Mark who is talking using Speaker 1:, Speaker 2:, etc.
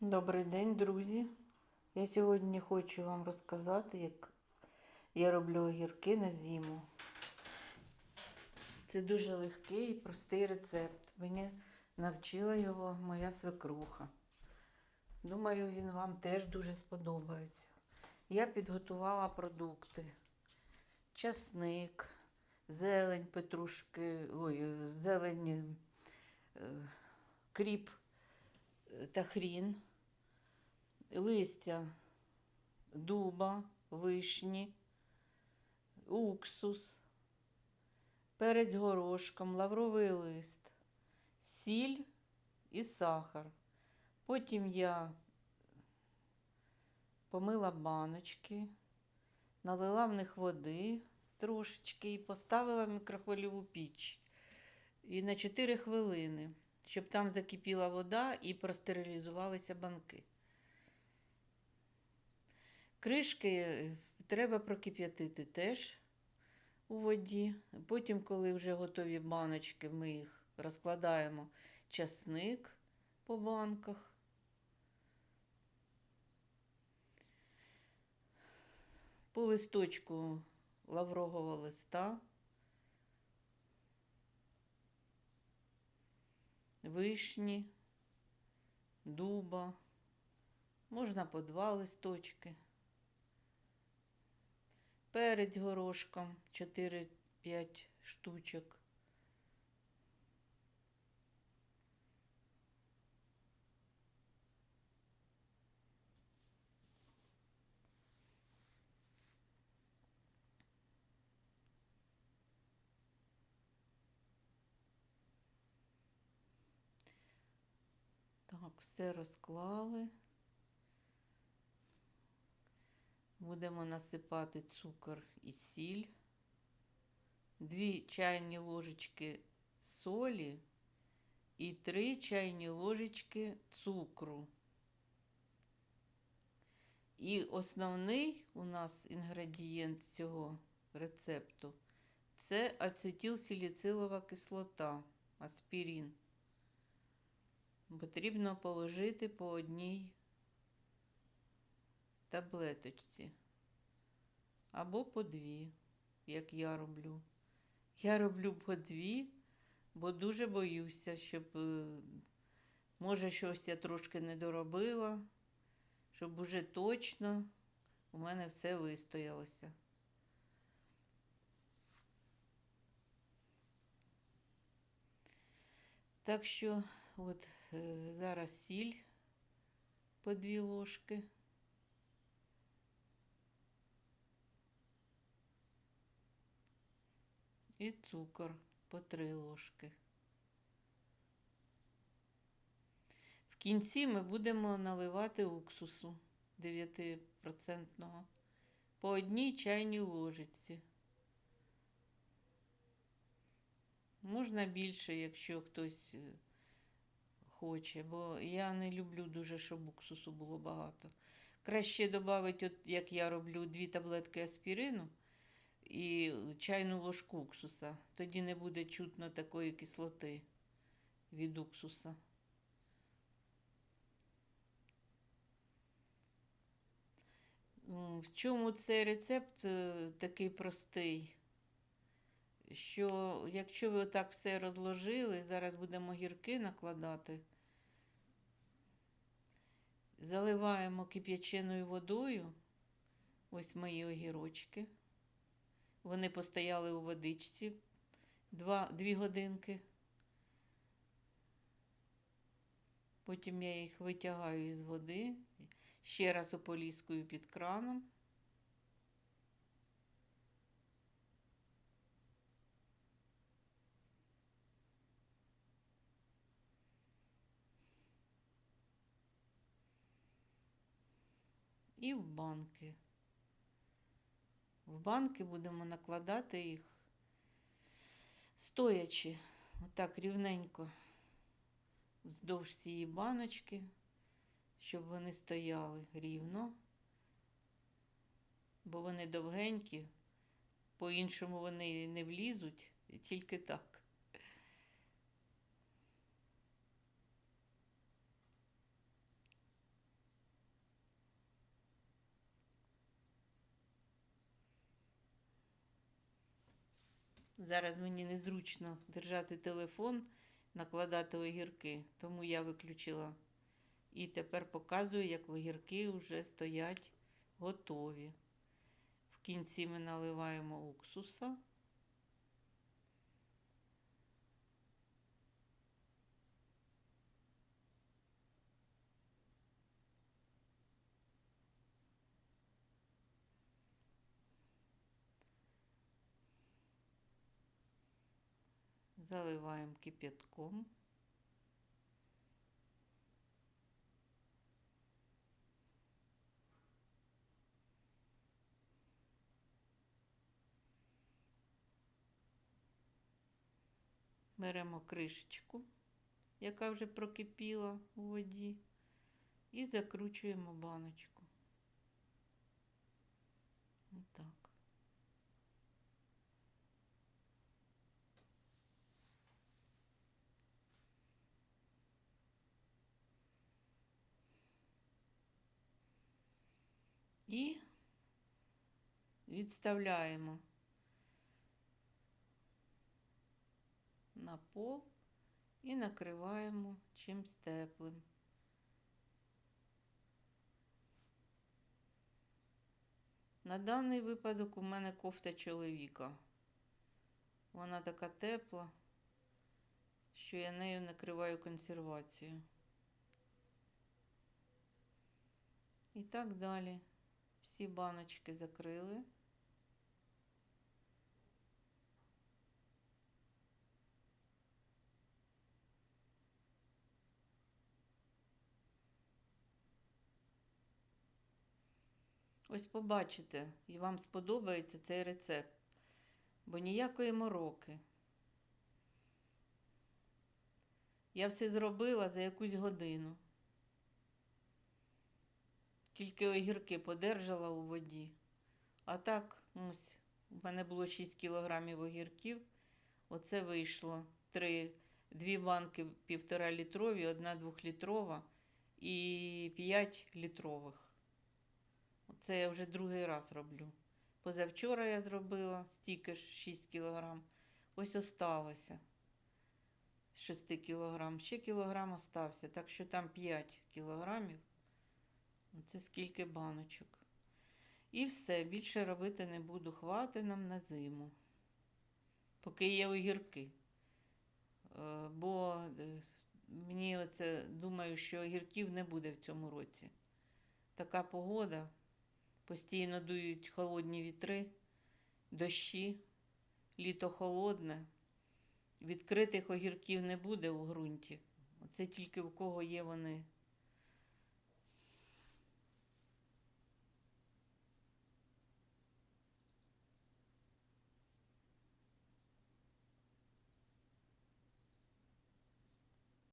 Speaker 1: Добрий день, друзі. Я сьогодні хочу вам розказати, як я роблю огірки на зиму. Це дуже легкий і простий рецепт. Мені навчила його моя свекруха. Думаю, він вам теж дуже сподобається. Я підготувала продукти: часник, зелень петрушки, ой, зелень, е, кріп та хрін, листя дуба, вишні, уксус, перець горошком, лавровий лист, сіль і сахар. Потім я помила баночки, налила в них води трошечки і поставила в мікрохвильову піч. І на 4 хвилини щоб там закипіла вода і простерилізувалися банки. Кришки е, треба прокип'ятити теж у воді. Потім, коли вже готові баночки, ми їх розкладаємо часник по банках. По листочку лаврового листа. Вишні, дуба, можна по два листочки, перець горошком 4-5 штучок. Так, все розклали. Будемо насипати цукор і сіль, дві чайні ложечки солі і три чайні ложечки цукру. І основний у нас інгредієнт цього рецепту це ацетилсаліцилова кислота, аспірин потрібно положити по одній таблеточці або по дві, як я роблю. Я роблю по дві, бо дуже боюся, щоб, е, може, щось я трошки не доробила, щоб уже точно у мене все вистоялося. Так що От е, зараз сіль по дві ложки. І цукор по три ложки. В кінці ми будемо наливати уксусу 9% по одній чайній ложечці. Можна більше, якщо хтось е, хоче, бо я не люблю дуже, щоб уксусу було багато. Краще додати, як я роблю, дві таблетки аспірину і чайну ложку уксуса. Тоді не буде чутно такої кислоти від уксуса. В чому цей рецепт е, такий простий? Що якщо ви отак все розложили, зараз будемо гірки накладати, заливаємо кип'яченою водою, ось мої огірочки. Вони постояли у водичці 2, 2 годинки. Потім я їх витягаю із води, ще раз ополіскую під краном. І в банки. В банки будемо накладати їх стоячи, отак рівненько вздовж цієї баночки, щоб вони стояли рівно, бо вони довгенькі, по-іншому вони не влізуть, тільки так. Зараз мені незручно держати телефон, накладати огірки, тому я виключила. І тепер показую, як огірки вже стоять готові. В кінці ми наливаємо уксуса. Заливаємо кипятком. Беремо кришечку, яка вже прокипіла у воді, і закручуємо баночку. Отак. І відставляємо на пол і накриваємо чимсь теплим. На даний випадок у мене кофта чоловіка. Вона така тепла, що я нею накриваю консервацію. І так далі. Всі баночки закрили. Ось побачите, і вам сподобається цей рецепт, бо ніякої мороки. Я все зробила за якусь годину. Тільки огірки подержала у воді. А так, ось, у мене було 6 кілограмів огірків. Оце вийшло 3, 2 банки півтора літрові, одна двохлітрова і 5 літрових. Це я вже другий раз роблю. Позавчора я зробила стільки ж 6 кілограм. Ось осталося з 6 кілограм. Ще кілограм остався, так що там 5 кілограмів. Це скільки баночок. І все, більше робити не буду. Хвати нам на зиму. Поки є огірки. Е, Бо е, мені оце думаю, що огірків не буде в цьому році. Така погода. Постійно дують холодні вітри, дощі, літо холодне. Відкритих огірків не буде у ґрунті. Це тільки у кого є вони